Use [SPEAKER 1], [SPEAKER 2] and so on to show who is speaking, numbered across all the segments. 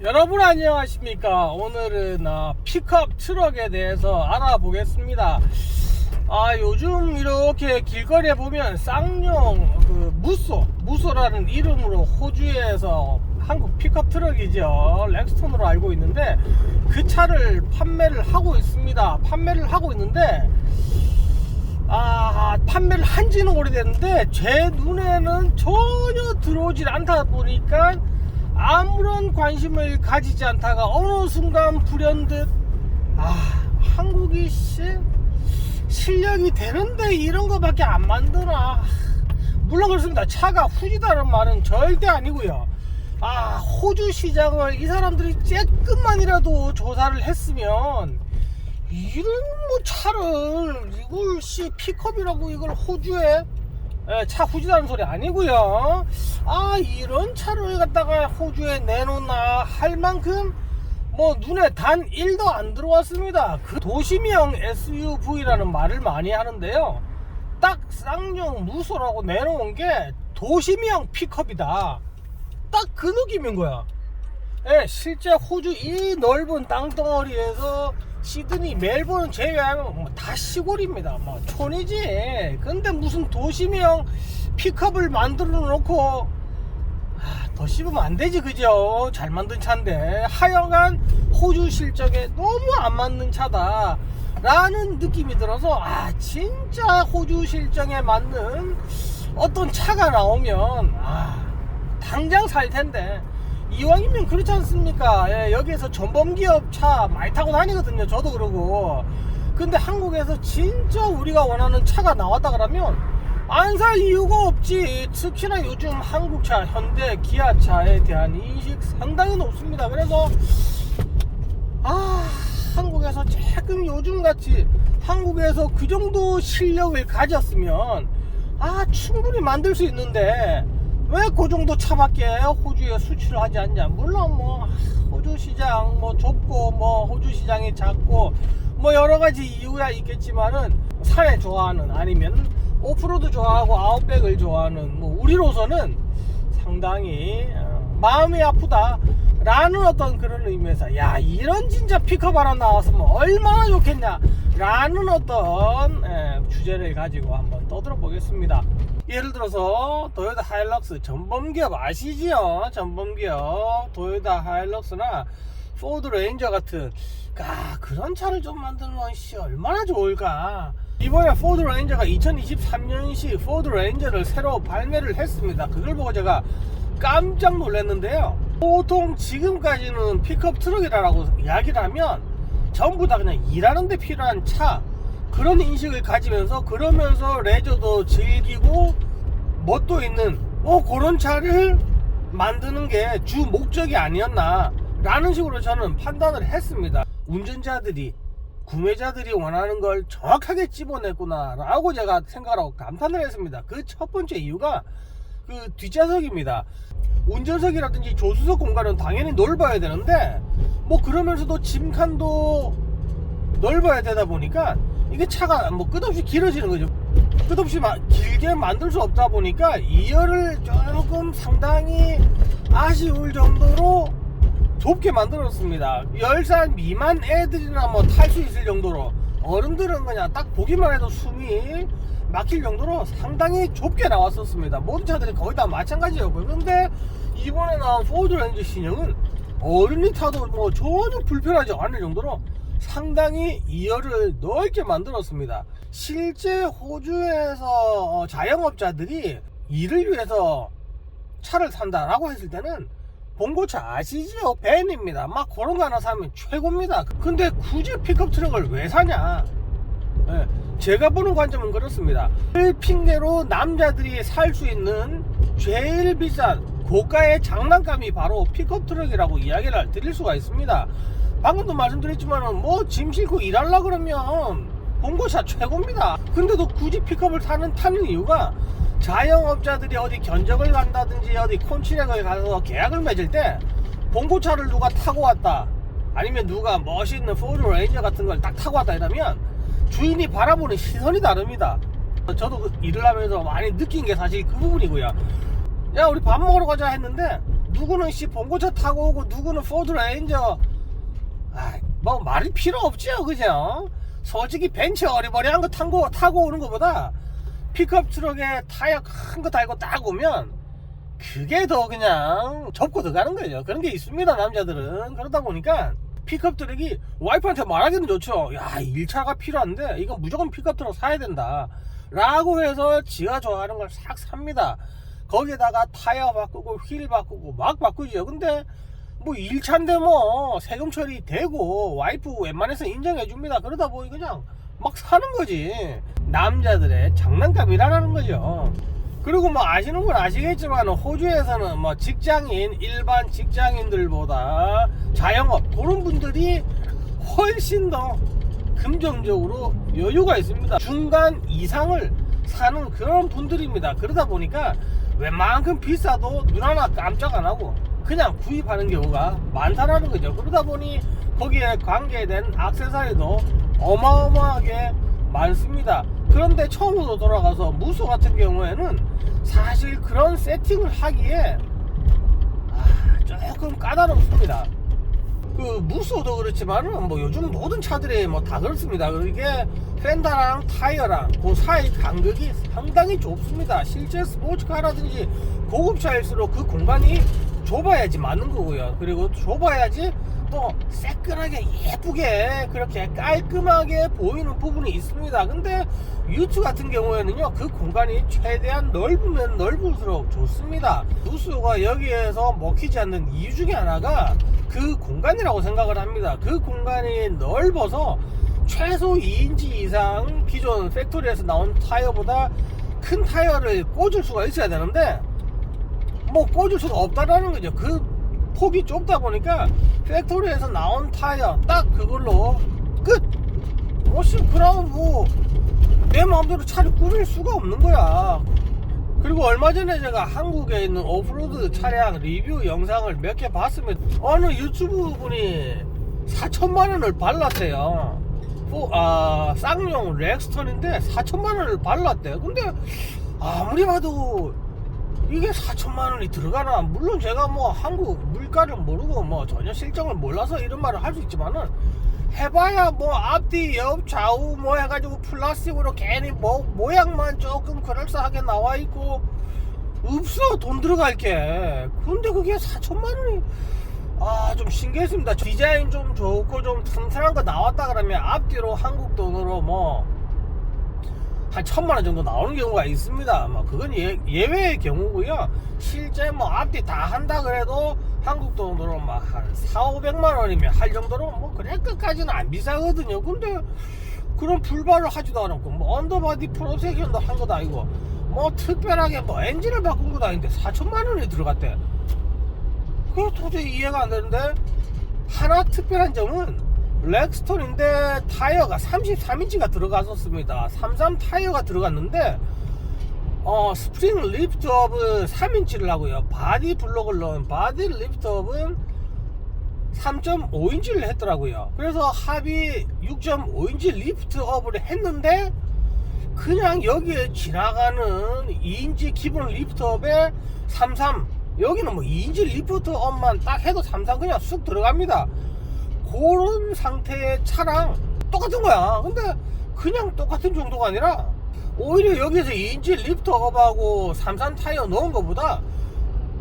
[SPEAKER 1] 여러분 안녕하십니까? 오늘은 아, 픽업 트럭에 대해서 알아보겠습니다. 아 요즘 이렇게 길거리에 보면 쌍용 그 무쏘 무쏘라는 이름으로 호주에서 한국 픽업 트럭이죠. 렉스톤으로 알고 있는데 그 차를 판매를 하고 있습니다. 판매를 하고 있는데 아 판매를 한지는 오래됐는데 제 눈에는 전혀 들어오질 않다 보니까 아무런 관심을 가지지 않다가 어느 순간 불현듯 아 한국이 씨 실력이 되는데 이런 거밖에 안 만드나. 물론 그렇습니다. 차가 후지다는 말은 절대 아니고요. 아 호주 시장을 이 사람들이 조금만이라도 조사를 했으면 이런 뭐 차를 이걸 씨 픽업이라고 이걸 호주에 에, 차 후지다는 소리 아니고요. 아 이런 차를 갖다가 호주에 내놓나 할 만큼 뭐 눈에 단 1도 안 들어왔습니다. 그 도시명 SUV라는 말을 많이 하는데요. 딱 쌍용 무소라고 내놓은 게 도시명 픽업이다. 딱 그 느낌인 거야. 예, 실제 호주 이 넓은 땅덩어리에서 시드니, 멜버른 제외하면 뭐 다 시골입니다. 뭐 촌이지. 근데 무슨 도시명 픽업을 만들어 놓고 아, 더 씹으면 안 되지, 그죠? 잘 만든 차인데 하여간 호주 실적에 너무 안 맞는 차다. 라는 느낌이 들어서 아 진짜 호주 실정에 맞는 어떤 차가 나오면 아 당장 살 텐데 이왕이면 그렇지 않습니까? 예, 여기에서 전범기업 차 많이 타고 다니거든요. 저도 그러고. 근데 한국에서 진짜 우리가 원하는 차가 나왔다 그러면 안 살 이유가 없지. 특히나 요즘 한국차, 현대, 기아차에 대한 인식 상당히 높습니다. 그래서 아 한국에서 조금 요즘같이 한국에서 그 정도 실력을 가졌으면 아 충분히 만들 수 있는데 왜 그 정도 차밖에 호주에 수출을 하지 않냐? 물론 뭐 호주 시장 뭐 좁고 뭐 호주 시장이 작고 뭐 여러 가지 이유가 있겠지만은 산에 좋아하는 아니면 오프로드 좋아하고 아웃백을 좋아하는 뭐 우리로서는 상당히 어, 마음이 아프다 라는 어떤 그런 의미에서 야 이런 진짜 픽업 하나 나왔으면 얼마나 좋겠냐 라는 어떤 예, 주제를 가지고 한번 떠들어 보겠습니다 예를 들어서 도요타 하일럭스 전범기업 아시지요 전범기업. 도요타 하일럭스나 포드 레인저 같은. 아, 그런 차를 좀 만들면 씨 얼마나 좋을까? 이번에 포드 레인저가 2023년식 포드 레인저를 새로 발매를 했습니다. 그걸 보고 제가 깜짝 놀랐는데요. 보통 지금까지는 픽업 트럭이라고 이야기를 하면 전부 다 그냥 일하는 데 필요한 차 그런 인식을 가지면서 그러면서 레저도 즐기고 멋도 있는 어 그런 차를 만드는 게 주 목적이 아니었나 라는 식으로 저는 판단을 했습니다. 운전자들이 구매자들이 원하는 걸 정확하게 집어냈구나 라고 제가 생각하고 감탄을 했습니다. 그 첫 번째 이유가 그 뒷좌석입니다. 운전석이라든지 조수석 공간은 당연히 넓어야 되는데 뭐 그러면서도 짐칸도 넓어야 되다 보니까 이게 차가 뭐 끝없이 길어지는 거죠. 끝없이 마- 길게 만들 수 없다 보니까 2열을 조금 상당히 아쉬울 정도로 좁게 만들었습니다. 10살 미만 애들이나 뭐 탈 수 있을 정도로 어른들은 그냥 딱 보기만 해도 숨이 막힐 정도로 상당히 좁게 나왔었습니다. 모든 차들이 거의 다 마찬가지였고요. 근데 이번에 나온 포드 렌즈 신형은 어른이 타도 뭐 전혀 불편하지 않을 정도로 상당히 2열을 넓게 만들었습니다. 실제 호주에서 어, 자영업자들이 일을 위해서 차를 산다라고 했을 때는 봉고차 아시지요? 벤입니다. 막 그런 거 하나 사면 최고입니다. 근데 굳이 픽업 트럭을 왜 사냐? 예, 제가 보는 관점은 그렇습니다. 그 핑계로 남자들이 살 수 있는 제일 비싼 고가의 장난감이 바로 픽업 트럭이라고 이야기를 드릴 수가 있습니다. 방금도 말씀드렸지만은 뭐짐 싣고 일하려 그러면 본고차 최고입니다. 근데도 굳이 픽업을 타는 타는 이유가 자영업자들이 어디 견적을 간다든지 어디 콘치렉을 가서 계약을 맺을 때 본고차를 누가 타고 왔다 아니면 누가 멋있는 포드 레인저 같은 걸 딱 타고 왔다 이러면 주인이 바라보는 시선이 다릅니다. 저도 그 일을 하면서 많이 느낀 게 사실 그 부분이고요. 야 우리 밥 먹으러 가자 했는데 누구는 씨 봉고차 타고 오고 누구는 포드 레인저 아뭐 말이 필요 없지요 그죠? 솔직히 벤츠 어리버리한 거 타고, 타고 오는 것보다 픽업 트럭에 타이어 큰 거 달고 딱 오면 그게 더 그냥 접고 들어가는 거예요 그런 게 있습니다 남자들은. 그러다 보니까 픽업 트럭이 와이프한테 말하기는 좋죠. 야 1차가 필요한데 이건 무조건 픽업 트럭 사야 된다. 라고 해서 지가 좋아하는 걸 싹 삽니다. 거기에다가 타이어 바꾸고 휠 바꾸고 막 바꾸죠. 근데 뭐 1차인데 뭐 세금 처리 되고 와이프 웬만해서 인정해 줍니다. 그러다 보니 그냥 막 사는 거지. 남자들의 장난감이라는 거죠. 그리고 뭐 아시는 분 아시겠지만 호주에서는 뭐 직장인 일반 직장인들보다 자영업 그런 분들이 훨씬 더 금전적으로 여유가 있습니다. 중간 이상을 사는 그런 분들입니다. 그러다 보니까 웬만큼 비싸도 눈 하나 깜짝 안 하고 그냥 구입하는 경우가 많다라는 거죠 그러다 보니 거기에 관계된 악세사리도 어마어마하게 많습니다 그런데 처음으로 돌아가서 무수 같은 경우에는 사실 그런 세팅을 하기에 아, 조금 까다롭습니다 그 무소도 그렇지만은 뭐 요즘 모든 차들이 뭐 다 그렇습니다. 이게 펜다랑 타이어랑 그 사이 간격이 상당히 좁습니다. 실제 스포츠카라든지 고급차일수록 그 공간이 좁아야지 맞는 거고요. 그리고 좁아야지 또 새끈하게 예쁘게 그렇게 깔끔하게 보이는 부분이 있습니다. 근데 유투 같은 경우에는요 그 공간이 최대한 넓으면 넓을수록 좋습니다. 누수가 여기에서 먹히지 않는 이유 중에 하나가 그 공간이라고 생각을 합니다. 그 공간이 넓어서 최소 2인치 이상 기존 팩토리에서 나온 타이어보다 큰 타이어를 꽂을 수가 있어야 되는데 뭐 꽂을 수가 없다라는 거죠. 그 폭이 좁다 보니까 팩토리에서 나온 타이어 딱 그걸로 끝. 뭐씨 그러면 뭐내 마음대로 차를 꾸밀 수가 없는 거야. 그리고 얼마 전에 제가 한국에 있는 오프로드 차량 리뷰 영상을 몇 개 봤으면 어느 유튜브 분이 4천만 원을 발랐대요. 뭐, 아, 쌍용 렉스턴인데 4천만 원을 발랐대요. 근데 아무리 봐도 이게 4천만 원이 들어가나? 물론 제가 뭐 한국 물가를 모르고 뭐 전혀 실정을 몰라서 이런 말을 할 수 있지만은 해봐야 뭐 앞뒤 옆 좌우 뭐 해가지고 플라스틱으로 괜히 뭐 모양만 조금 그럴싸하게 나와 있고 없어 돈 들어갈 게 근데 그게 4천만 원이 아 좀 신기했습니다 디자인 좀 좋고 좀 튼튼한 거 나왔다 그러면 앞뒤로 한국 돈으로 뭐 한 천만 원 정도 나오는 경우가 있습니다. 뭐 그건 예, 예외의 경우고요. 실제 뭐 앞뒤 다 한다 그래도 한국 돈으로 막한 4, 500만 원이면 할 정도로 뭐 그래 끝까지는 안 비싸거든요. 근데 그런 불발을 하지도 않았고 뭐 언더바디 프로텍션도 한 것도 아니고 뭐 특별하게 뭐 엔진을 바꾼 것도 아닌데 4천만 원이 들어갔대. 그게 도저히 이해가 안 되는데 하나 특별한 점은 렉스톤인데 타이어가 33인치가 들어갔었습니다. 33 타이어가 들어갔는데 어, 스프링 리프트업은 3인치를 하고요. 바디 블록을 넣은 바디 리프트업은 3.5인치를 했더라고요. 그래서 합이 6.5인치 리프트업을 했는데 그냥 여기에 지나가는 2인치 기본 리프트업에 33 여기는 뭐 2인치 리프트업만 딱 해도 33 그냥 쑥 들어갑니다. 그런 상태의 차랑 똑같은 거야. 근데 그냥 똑같은 정도가 아니라 오히려 여기서 2인치 리프트 업하고 33 타이어 넣은 것보다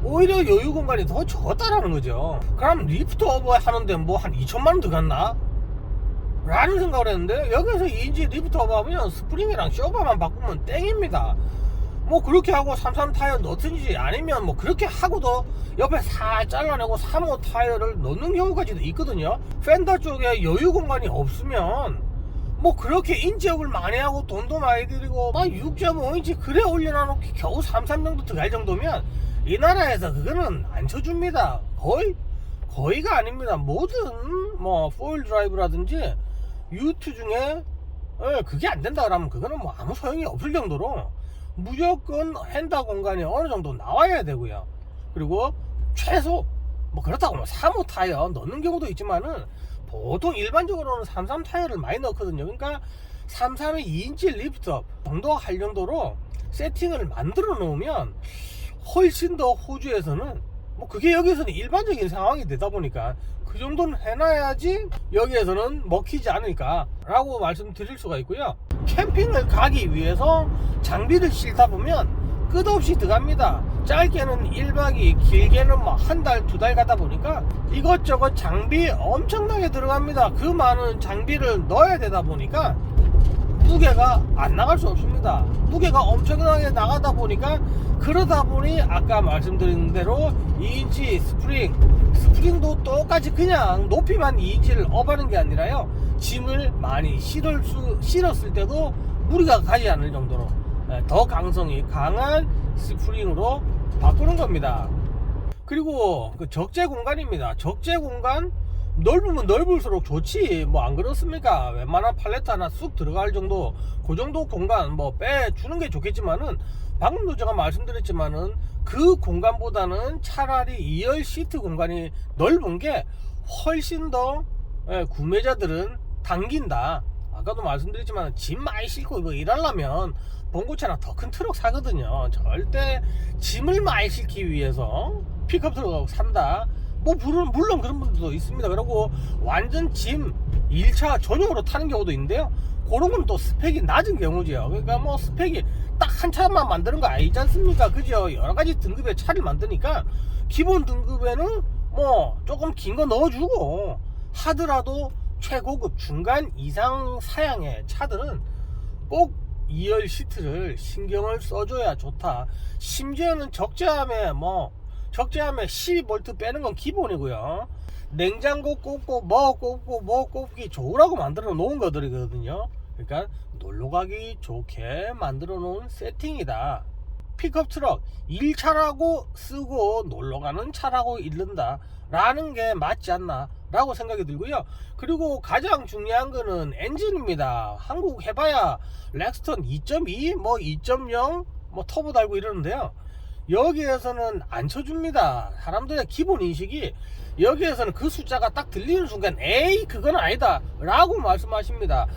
[SPEAKER 1] 오히려 여유 공간이 더 적었다라는 거죠. 그럼 리프트 업 하는데 뭐 한 2천만 원 들어갔나? 라는 생각을 했는데 여기서 2인치 리프트 업 하면 스프링이랑 쇼바만 바꾸면 땡입니다. 뭐 그렇게 하고 33 타이어 넣든지 아니면 뭐 그렇게 하고도 옆에 살 잘라내고 35 타이어를 넣는 경우까지도 있거든요. 펜더 쪽에 여유 공간이 없으면 뭐 그렇게 인지업을 많이 하고 돈도 많이 들이고 막 6.5인치 그래 올려놔놓고 겨우 33 정도 들어갈 정도면 이 나라에서 그거는 안 쳐줍니다. 거의 거의가 아닙니다. 모든 뭐 포일 드라이브라든지 유트 중에 예, 그게 안 된다 그러면 그거는 뭐 아무 소용이 없을 정도로 무조건 핸다 공간이 어느 정도 나와야 되고요. 그리고 최소 뭐 그렇다고 뭐 3호 타이어 넣는 경우도 있지만은 보통 일반적으로는 33 타이어를 많이 넣거든요. 그러니까 33의 2인치 리프트업 정도 할 정도로 세팅을 만들어 놓으면 훨씬 더 호주에서는 뭐 그게 여기서는 일반적인 상황이 되다 보니까 그 정도는 해놔야지 여기에서는 먹히지 않을까 라고 말씀드릴 수가 있고요. 캠핑을 가기 위해서 장비를 싣다 보면 끝없이 들어갑니다. 짧게는 1박이 길게는 뭐 한 달 두 달 가다 보니까 이것저것 장비 엄청나게 들어갑니다. 그 많은 장비를 넣어야 되다 보니까 무게가 안 나갈 수 없습니다. 무게가 엄청나게 나가다 보니까 그러다 보니 아까 말씀드린 대로 2인치 스프링 스프링도 똑같이 그냥 높이만 2인치를 업하는 게 아니라요 짐을 많이 실을 수, 실었을 때도 무리가 가지 않을 정도로 예, 더 강성이 강한 스프링으로 바꾸는 겁니다. 그리고 그 적재 공간입니다. 적재 공간 넓으면 넓을수록 좋지 뭐 안 그렇습니까? 웬만한 팔레트 하나 쑥 들어갈 정도 그 정도 공간 뭐 빼주는 게 좋겠지만은 방금도 제가 말씀드렸지만은 그 공간보다는 차라리 2열 시트 공간이 넓은 게 훨씬 더 예, 구매자들은 당긴다. 아까도 말씀드렸지만 짐 많이 싣고 뭐 일하려면 봉고차나 더 큰 트럭 사거든요. 절대 짐을 많이 싣기 위해서 픽업 트럭 산다. 뭐 물론, 그런 분들도 있습니다. 그리고 완전 짐 1차 전용으로 타는 경우도 있는데요. 그런 건 또 스펙이 낮은 경우죠. 그러니까 뭐 스펙이 딱 한 차만 만드는 거 아니지 않습니까? 그죠? 여러 가지 등급의 차를 만드니까 기본 등급에는 뭐 조금 긴 거 넣어주고 하더라도 최고급 중간 이상 사양의 차들은 꼭 2열 시트를 신경을 써줘야 좋다. 심지어는 적재함에 뭐 적재함에 12V 빼는 건 기본이고요. 냉장고 꼽고 뭐 꼽고 뭐 꼽기 좋으라고 만들어 놓은 것들이거든요. 그러니까 놀러 가기 좋게 만들어 놓은 세팅이다. 픽업 트럭 1차라고 쓰고 놀러 가는 차라고 읽는다. 라는 게 맞지 않나 라고 생각이 들고요. 그리고 가장 중요한 거는 엔진입니다. 한국 해봐야 렉스턴 2.2, 뭐 2.0, 뭐 터보 달고 이러는데요. 여기에서는 안 쳐줍니다. 사람들의 기본 인식이 여기에서는 그 숫자가 딱 들리는 순간 에이 그건 아니다 라고 말씀하십니다.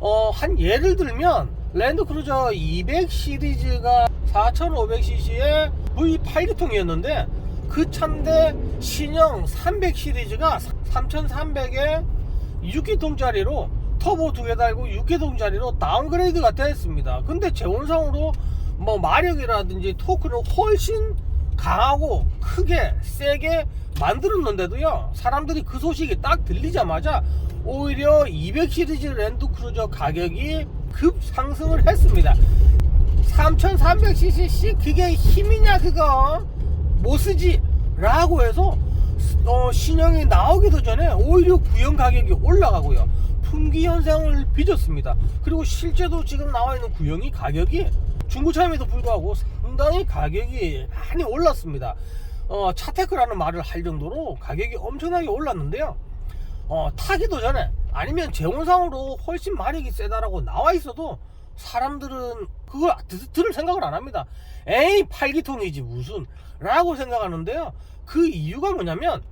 [SPEAKER 1] 어, 한 예를 들면 랜드크루저 200 시리즈가 4500cc의 V8기통이었는데 그 차인데 신형 300 시리즈가 3300에 6기통짜리로 터보 두 개 달고 6기통짜리로 다운그레이드가 됐습니다. 근데 재원상으로 뭐 마력이라든지 토크는 훨씬 강하고 크게 세게 만들었는데도요 사람들이 그 소식이 딱 들리자마자 오히려 200 시리즈 랜드크루저 가격이 급 상승을 했습니다. 3300cc 그게 힘이냐 그거? 못쓰지? 라고 해서 어, 신형이 나오기도 전에 오히려 구형 가격이 올라가고요. 품귀 현상을 빚었습니다. 그리고 실제도 지금 나와 있는 구형이 가격이 중고차임에도 불구하고 상당히 가격이 많이 올랐습니다. 어, 차테크라는 말을 할 정도로 가격이 엄청나게 올랐는데요. 어, 타기도 전에 아니면 재원상으로 훨씬 마력이 세다라고 나와 있어도 사람들은 그걸 드- 들을 생각을 안 합니다. 에이, 8기통이지 무슨 라고 생각하는데요. 그 이유가 뭐냐면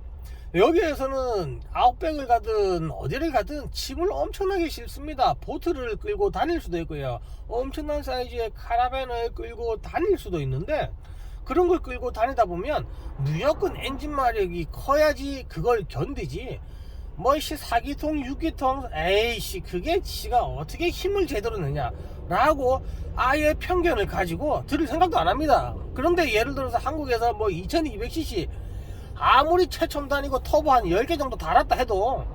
[SPEAKER 1] 여기에서는 아웃백을 가든 어디를 가든 짐을 엄청나게 싣습니다. 보트를 끌고 다닐 수도 있고요. 엄청난 사이즈의 카라벤을 끌고 다닐 수도 있는데 그런 걸 끌고 다니다 보면 무조건 엔진 마력이 커야지 그걸 견디지. 뭐씨 4기통 6기통 에이씨 그게 지가 어떻게 힘을 제대로 내냐 라고 아예 편견을 가지고 들을 생각도 안 합니다 그런데 예를 들어서 한국에서 뭐 2200cc 아무리 최첨 단이고 터보 한 10개 정도 달았다 해도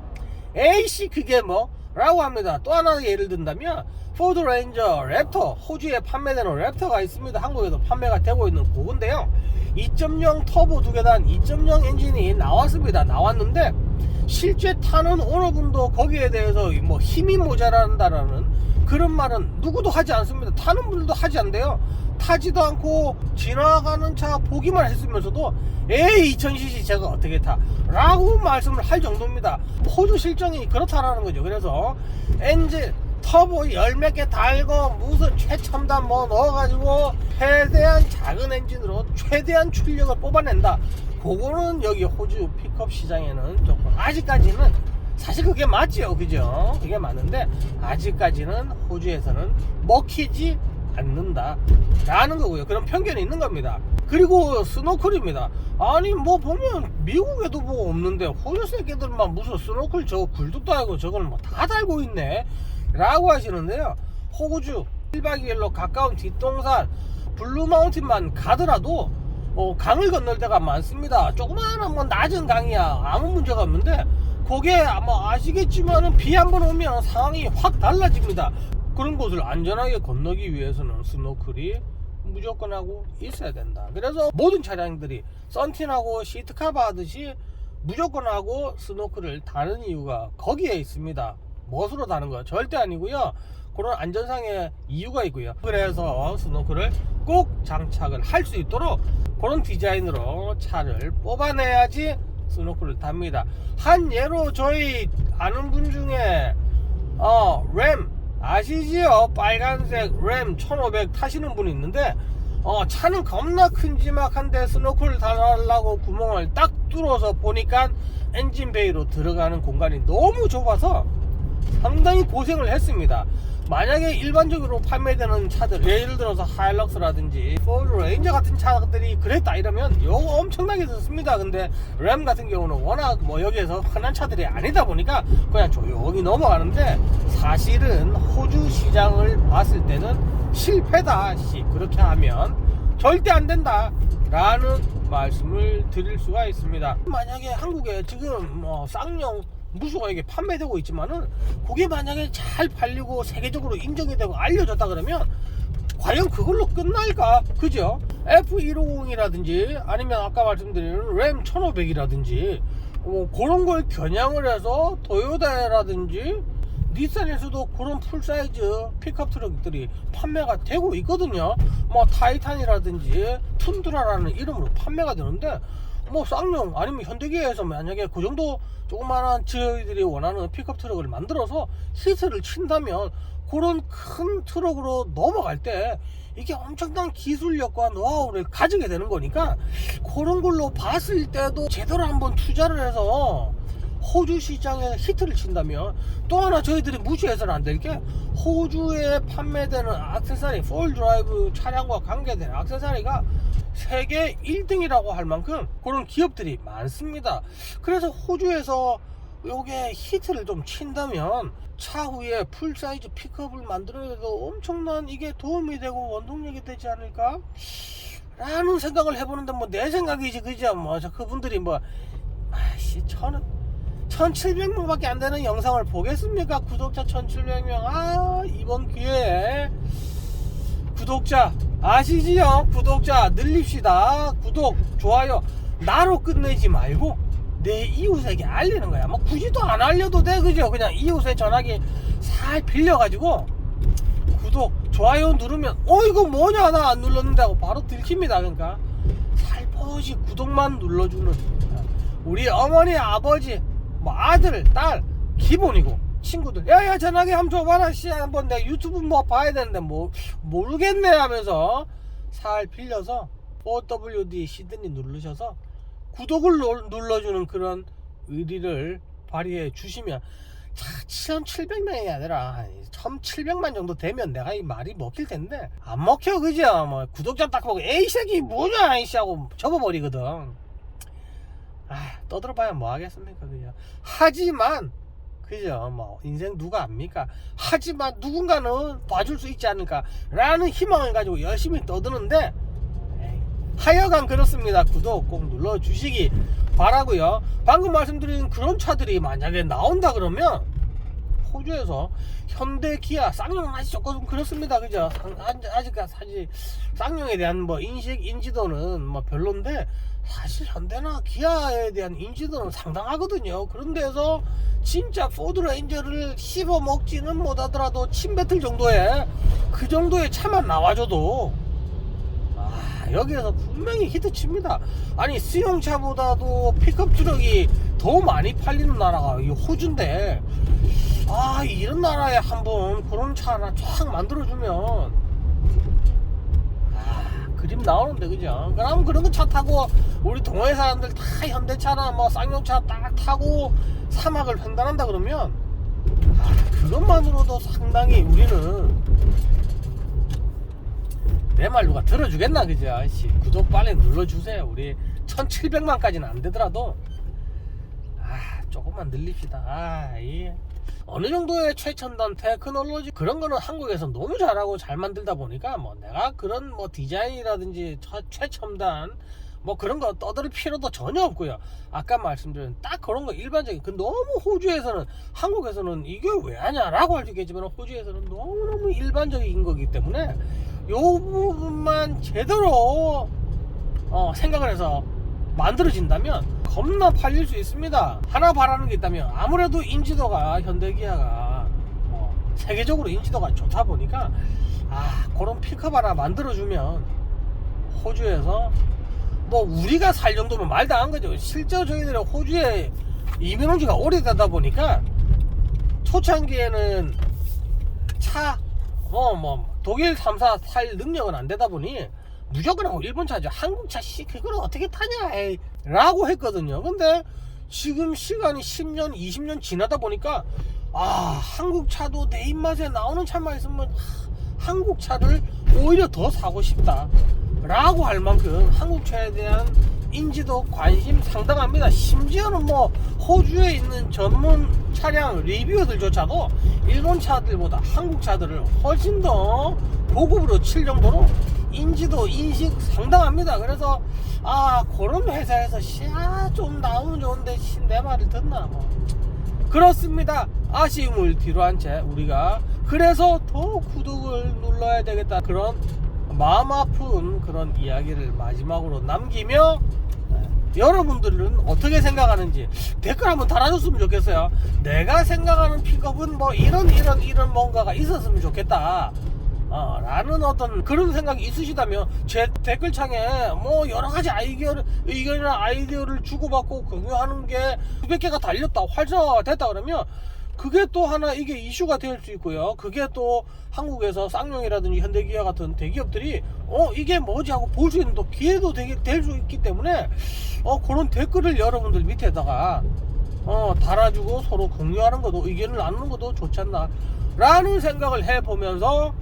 [SPEAKER 1] 에이씨 그게 뭐? 라고 합니다. 또 하나 예를 든다면 포드 레인저 랩터 호주에 판매되는 랩터가 있습니다. 한국에도 판매가 되고 있는 그건데요. 2.0 터보 두 계단 2.0 엔진이 나왔습니다. 나왔는데 실제 타는 오너분도 거기에 대해서 뭐 힘이 모자란다라는 그런 말은 누구도 하지 않습니다. 타는 분들도 하지 않대요 타지도 않고 지나가는 차 보기만 했으면서도 에이 2000cc 제가 어떻게 타? 라고 말씀을 할 정도입니다. 호주 실정이 그렇다라는 거죠. 그래서 엔진 터보 열 몇 개 달고 무슨 최첨단 뭐 넣어가지고 최대한 작은 엔진으로 최대한 출력을 뽑아낸다. 그거는 여기 호주 픽업 시장에는 조금 아직까지는 사실 그게 맞죠. 그죠? 그게 맞는데 아직까지는 호주에서는 먹히지 않는다 라는 거고요 그런 편견이 있는 겁니다 그리고 스노클입니다. 아니 뭐 보면 미국에도 뭐 없는데 호주 새끼들만 무슨 스노클 저 굴뚝도 알고 저걸 뭐 다 달고 있네 라고 하시는데요. 호주 1박 2일로 가까운 뒷동산 블루마운틴만 가더라도 어, 강을 건널 때가 많습니다. 조그마한 뭐 낮은 강이야 아무 문제가 없는데 그게 아마 아시겠지만은 비 한 번 오면 상황이 확 달라집니다. 그런 곳을 안전하게 건너기 위해서는 스노클이 무조건 하고 있어야 된다. 그래서 모든 차량들이 썬틴하고 시트카바 하듯이 무조건 하고 스노클을 다는 이유가 거기에 있습니다. 멋으로 다는 거 절대 아니고요. 그런 안전상의 이유가 있고요. 그래서 스노클을 꼭 장착을 할 수 있도록 그런 디자인으로 차를 뽑아내야지 스노클을 답니다. 한 예로 저희 아는 분 중에 어, 램 아시지요? 빨간색 램 1500 타시는 분이 있는데 어, 차는 겁나 큰지막한데 스노클 달라고 구멍을 딱 뚫어서 보니까 엔진 베이로 들어가는 공간이 너무 좁아서 상당히 고생을 했습니다. 만약에 일반적으로 판매되는 차들, 예를 들어서 하일럭스라든지 포드 레인저 같은 차들이 그랬다 이러면 이거 엄청나게 듣습니다. 근데 램 같은 경우는 워낙 뭐 여기에서 흔한 차들이 아니다 보니까 그냥 조용히 넘어가는데 사실은 호주 시장을 봤을 때는 실패다. 씨 그렇게 하면 절대 안 된다. 라는 말씀을 드릴 수가 있습니다. 만약에 한국에 지금 뭐 쌍용 무수하게 판매되고 있지만은 그게 만약에 잘 팔리고 세계적으로 인정이 되고 알려졌다 그러면 과연 그걸로 끝날까? 그죠? F150이라든지 아니면 아까 말씀드린 램 1500이라든지 뭐 그런 걸 겨냥을 해서 도요타라든지 닛산에서도 그런 풀사이즈 픽업 트럭들이 판매가 되고 있거든요. 뭐 타이탄이라든지 툰드라라는 이름으로 판매가 되는데 뭐 쌍용 아니면 현대기아에서 만약에 그 정도 조그마한 저희들이 원하는 픽업 트럭을 만들어서 히트를 친다면 그런 큰 트럭으로 넘어갈 때 이게 엄청난 기술력과 노하우를 가지게 되는 거니까 그런 걸로 봤을 때도 제대로 한번 투자를 해서 호주 시장에서 히트를 친다면 또 하나 저희들이 무시해서는 안 될 게 호주에 판매되는 액세서리 폴 드라이브 차량과 관계되는 액세서리가 세계 1등이라고 할 만큼 그런 기업들이 많습니다. 그래서 호주에서 요게 히트를 좀 친다면 차후에 풀사이즈 픽업을 만들어내도 엄청난 이게 도움이 되고 원동력이 되지 않을까? 라는 생각을 해보는데 뭐 내 생각이지 그죠? 뭐 저 그분들이 뭐 아씨 저는 1700명밖에 안 되는 영상을 보겠습니까? 구독자 1700명. 아, 이번 기회에 구독자 아시지요? 구독자 늘립시다. 구독, 좋아요. 나로 끝내지 말고 내 이웃에게 알리는 거야. 뭐 굳이 또 안 알려도 돼. 그죠? 그냥 이웃의 전화기 살 빌려 가지고 구독, 좋아요 누르면 어 이거 뭐냐 나 안 눌렀는데 하고 바로 들킵니다. 그러니까 살포시 구독만 눌러 주는 우리 어머니, 아버지, 뭐 아들, 딸 기본이고 친구들. 야야 전화기 한번 줘봐라 씨. 한번 내 유튜브 뭐 봐야 되는데 뭐 모르겠네 하면서 살 빌려서 4WD 시드니 누르셔서 구독을 눌- 눌러주는 그런 의리를 발휘해 주시면 7,700명이 아니라 1,700만 정도 되면 내가 이 말이 먹힐 텐데. 안 먹혀 그죠? 뭐 구독자 딱 보고 에이 새끼 뭐냐 이씨 하고 접어버리거든 아, 떠들어봐야 뭐 하겠습니까, 그죠? 하지만, 그죠? 뭐, 인생 누가 압니까? 하지만 누군가는 봐줄 수 있지 않을까? 라는 희망을 가지고 열심히 떠드는데, 하여간 그렇습니다. 구독 꼭 눌러주시기 바라고요 방금 말씀드린 그런 차들이 만약에 나온다 그러면, 호주에서 현대 기아 쌍용은 아직 조금 그렇습니다. 그죠? 상- 아직 사실 쌍용에 대한 뭐 인식 인지도는 뭐 별론데 사실 현대나 기아에 대한 인지도는 상당하거든요. 그런 데서 진짜 포드 레인저를 씹어 먹지는 못하더라도 침뱉을 정도의 그 정도의 차만 나와줘도 아, 여기에서 분명히 히트 칩니다. 아니, 수용차보다도 픽업 트럭이 더 많이 팔리는 나라가 이 호주인데, 아, 이런 나라에 한번 그런 차 하나 쫙 만들어주면, 아, 그림 나오는데, 그죠? 그럼 그런 거 차 타고, 우리 동호회 사람들 다 현대차나 뭐 쌍용차 딱 타고 사막을 횡단한다 그러면, 아, 그것만으로도 상당히 우리는 내 말 누가 들어주겠나 그죠 씨. 구독 빨리 눌러주세요. 우리 1700만까지는 안 되더라도. 아 조금만 늘립시다. 아이 어느 정도의 최첨단 테크놀로지 그런 거는 한국에서 너무 잘하고 잘 만들다 보니까 뭐 내가 그런 뭐 디자인이라든지 처- 최첨단 뭐 그런 거 떠들 필요도 전혀 없고요. 아까 말씀드린 딱 그런 거 일반적인 그 너무 호주에서는 한국에서는 이게 왜 하냐라고 할 수 있겠지만 호주에서는 너무너무 일반적인 거기 때문에 요 부분만 제대로 어, 생각을 해서 만들어진다면 겁나 팔릴 수 있습니다. 하나 바라는 게 있다면 아무래도 인지도가 현대기아가 뭐 세계적으로 인지도가 좋다 보니까 아 그런 픽업 하나 만들어주면 호주에서 뭐 우리가 살 정도면 말도 안 거죠. 실제로 저희들이 호주에 이민 온 지가 오래되다 보니까 초창기에는 차, 뭐, 뭐, 독일 3사 살 능력은 안 되다 보니 무조건 하고 일본 차죠. 한국 차, 씨, 그걸 어떻게 타냐, 에이. 라고 했거든요. 근데 지금 시간이 10년, 20년 지나다 보니까 아, 한국 차도 내 입맛에 나오는 차만 있으면 하, 한국 차를 오히려 더 사고 싶다. 라고 할 만큼 한국 차에 대한 인지도 관심 상당합니다. 심지어는 뭐 호주에 있는 전문 차량 리뷰들조차도 일본 차들보다 한국 차들을 훨씬 더 고급으로 칠 정도로 인지도 인식 상당합니다. 그래서 아 그런 회사에서 씨좀 나오면 좋은데 씨, 내 말을 듣나 뭐 그렇습니다. 아쉬움을 뒤로 한 채 우리가 그래서 더 구독을 눌러야 되겠다 그런 마음 아픈 그런 이야기를 마지막으로 남기며 네, 여러분들은 어떻게 생각하는지 댓글 한번 달아줬으면 좋겠어요. 내가 생각하는 픽업은 뭐 이런 이런 이런 뭔가가 있었으면 좋겠다. 어, 라는 어떤 그런 생각이 있으시다면 제 댓글창에 뭐 여러 가지 아이디어를 의견이나 아이디어를 주고받고 공유하는 게 수백 개가 달렸다 활성화가 됐다 그러면 그게 또 하나 이게 이슈가 될 수 있고요. 그게 또 한국에서 쌍용이라든지 현대기아 같은 대기업들이 어 이게 뭐지 하고 볼 수 있는 또 기회도 될 수 있기 때문에 어 그런 댓글을 여러분들 밑에다가 어 달아주고 서로 공유하는 것도 의견을 나누는 것도 좋지 않나 라는 생각을 해보면서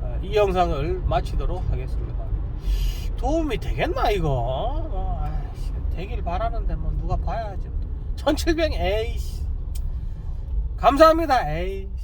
[SPEAKER 1] 어, 이 영상을 마치도록 하겠습니다. 도움이 되겠나 이거? 어, 아이씨, 되길 바라는데 뭐 누가 봐야지. 1700 에이씨. 감사합니다. 에이.